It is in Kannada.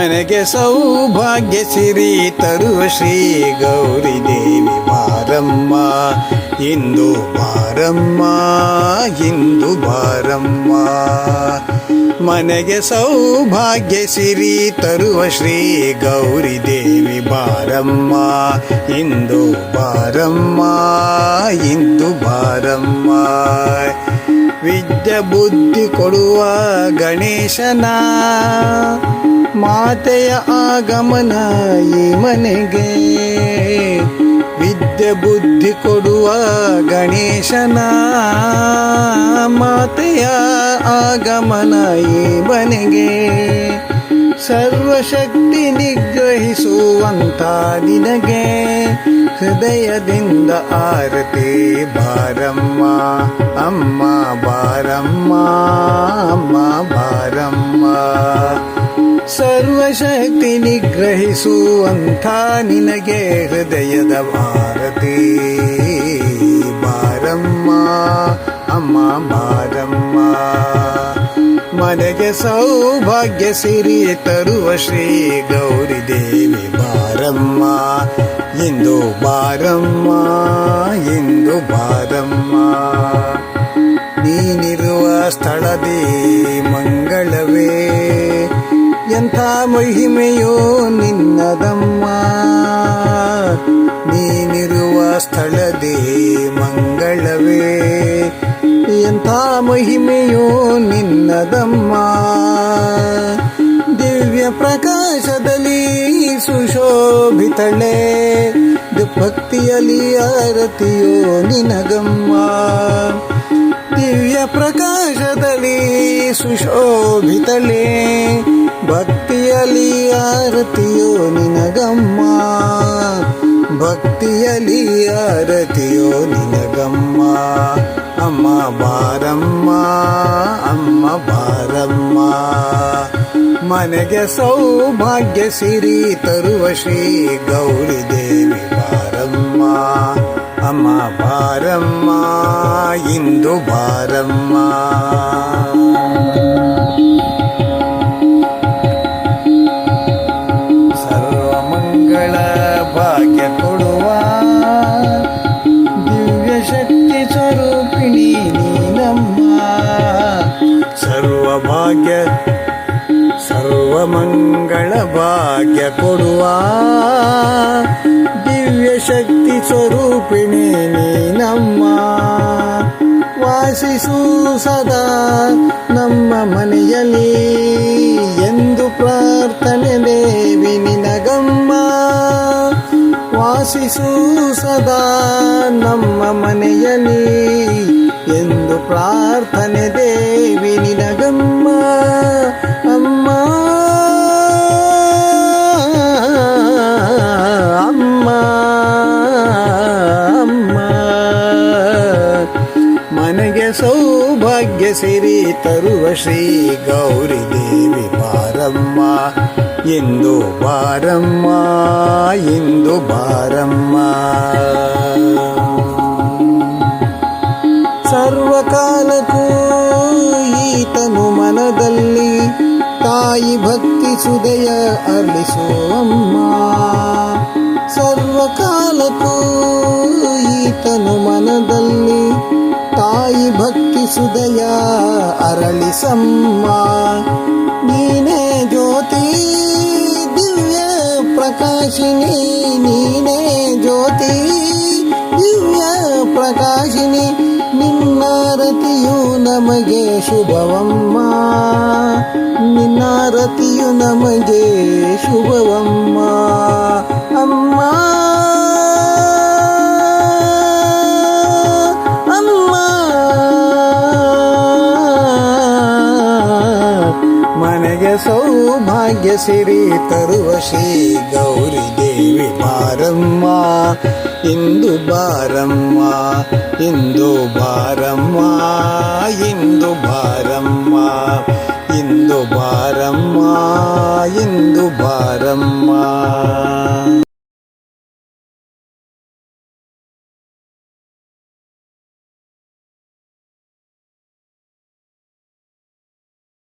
ಮನೆಗೆ ಸೌಭಾಗ್ಯ ಸಿರಿ ತರುವ ಶ್ರೀ ಗೌರಿ ದೇವಿ ಬಾರಮ್ಮ ಇಂದು ಬಾರಮ್ಮ ಇಂದು ಬಾರಮ್ಮ ಮನೆಗೆ ಸೌಭಾಗ್ಯ ಸಿರಿ ತರುವ ಶ್ರೀ ಗೌರಿ ದೇವಿ ಬಾರಮ್ಮ ಇಂದು ಬಾರಮ್ಮ ಇಂದು ಬಾರಮ್ಮ ವಿದ್ಯೆ ಬುದ್ಧಿ ಕೊಡುವ ಗಣೇಶನ ಮಾತೆಯ ಆಗಮನ ಈ ಮನೆಗೆ. ವಿದ್ಯೆ ಬುದ್ಧಿ ಕೊಡುವ ಗಣೇಶನ ಮಾತೆಯ ಆಗಮನ ಈ ಮನೆಗೆ. ಸರ್ವಶಕ್ತಿ ನಿಗ್ರಹಿಸುವಂತ ನಿನಗೆ. ಹೃದಯದಿಂದ ಆರತಿ ಬಾರಮ್ಮ, ಅಮ್ಮ ಬಾರಮ್ಮ ಅಮ್ಮ ಬಾರಮ್ಮ. ಸರ್ವಶಕ್ತಿ ನಿಗ್ರಹಿಸುವಂಥ ನಿನಗೆ ಹೃದಯದ ಭಾರತಿ. ಬಾರಮ್ಮ, ಅಮ್ಮ, ಬಾರಮ್ಮ. ಮನೆಗೆ ಸೌಭಾಗ್ಯ ಸಿರಿ ತರುವ ಶ್ರೀ ಗೌರಿ ದೇವಿ ಬಾರಮ್ಮ. ಇಂದು ಬಾರಮ್ಮ ಇಂದು ಬಾರಮ್ಮ ಮಹಿಮೆಯೋ ನಿನ್ನದಮ್ಮ. ನೀನಿರುವ ಸ್ಥಳದೇ ಮಂಗಳವೇ. ಎಂಥ ಮಹಿಮೆಯೋ ನಿನ್ನದಮ್ಮ. ದಿವ್ಯ ಪ್ರಕಾಶದಲ್ಲಿ ಸುಶೋಭಿತಳೆ. ಭಕ್ತಿಯಲ್ಲಿ ಆರತಿಯೋ ನಿನಗಮ್ಮ. ದಿವ್ಯ ಪ್ರಕಾಶದಲ್ಲಿ ಸುಶೋಭಿತಳೆ. ಭಕ್ತಿಯಲ್ಲಿ ಆರತಿಯೋ ನಿನಗಮ್ಮ. ಭಕ್ತಿಯಲಿ ಆರತಿಯೋ ನಿನಗಮ್ಮ. ಅಮ್ಮ ಬಾರಮ್ಮ ಅಮ್ಮ ಬಾರಮ್ಮ. ಮನೆಗೆ ಸೌಭಾಗ್ಯ ಸಿರಿ ತರುವ ಶ್ರೀ ಗೌರಿ ದೇವಿ ಬಾರಮ್ಮ. ಅಮ್ಮ ಬಾರಮ್ಮ, ಇಂದು ಬಾರಮ್ಮ. ಸರ್ವಮಂಗಳ ಭಾಗ್ಯ ಕೊಡುವ ದಿವ್ಯ ಶಕ್ತಿ ಸ್ವರೂಪಿಣಿ ನೀನಮ್ಮ. ವಾಸಿಸು ಸದಾ ನಮ್ಮ ಮನೆಯಲ್ಲಿ ಎಂದು ಪ್ರಾರ್ಥನೆ ದೇವಿ ನಿನಗಮ್ಮ. ವಾಸಿಸು ಸದಾ ನಮ್ಮ ಮನೆಯಲ್ಲಿ ಎಂದು ಪ್ರಾರ್ಥನೆ ದೇವಿ ನಿನಗಮ್ಮ. ಅಮ್ಮ. ಮನೆಗೆ ಸೌಭಾಗ್ಯ ಸಿರಿ ತರುವ ಶ್ರೀ ಗೌರಿ ದೇವಿ ಬಾರಮ್ಮ. ಎಂದು ಬಾರಮ್ಮ ಎಂದು ಬಾರಮ್ಮ. ಸರ್ವಕಾಲಕ್ಕೂ ಈತನು ಮನದಲ್ಲಿ ತಾಯಿ ಭಕ್ತಿ ಸುದಯ ಅರಳಿಸುವಮ್ಮ ಸರ್ವಕಾಲಕ್ಕೂ ಈತನು ಮನದಲ್ಲಿ ತಾಯಿ ಭಕ್ತಿ ಸುದಯ ಅರಳಿಸಮ್ಮ ನೀನೇ ಜ್ಯೋತಿ, ದಿವ್ಯ ಪ್ರಕಾಶಿನಿ, ನೀನೇ ಜ್ಯೋತಿ, ದಿವ್ಯ ಪ್ರಕಾಶಿನಿ, ನಿನ್ನಾರತಿಯು ನಮಗೆ ಶುಭವಮ್ಮ. ನಿನ್ನಾರತಿಯು ನಮಗೆ ಶುಭವಮ್ಮ. ಅಮ್ಮ. ಸೌಭಾಗ್ಯ ಸಿರಿ ತರುವ ಶ್ರೀ ಗೌರಿ ದೇವಿ ಬಾರಮ್ಮ ಇಂದು ಬಾರಮ್ಮ ಇಂದು ಬಾರಮ್ಮ ಇಂದು ಬಾರಮ್ಮ ಇಂದು ಬಾರಮ್ಮ ಇಂದು ಬಾರಮ್ಮ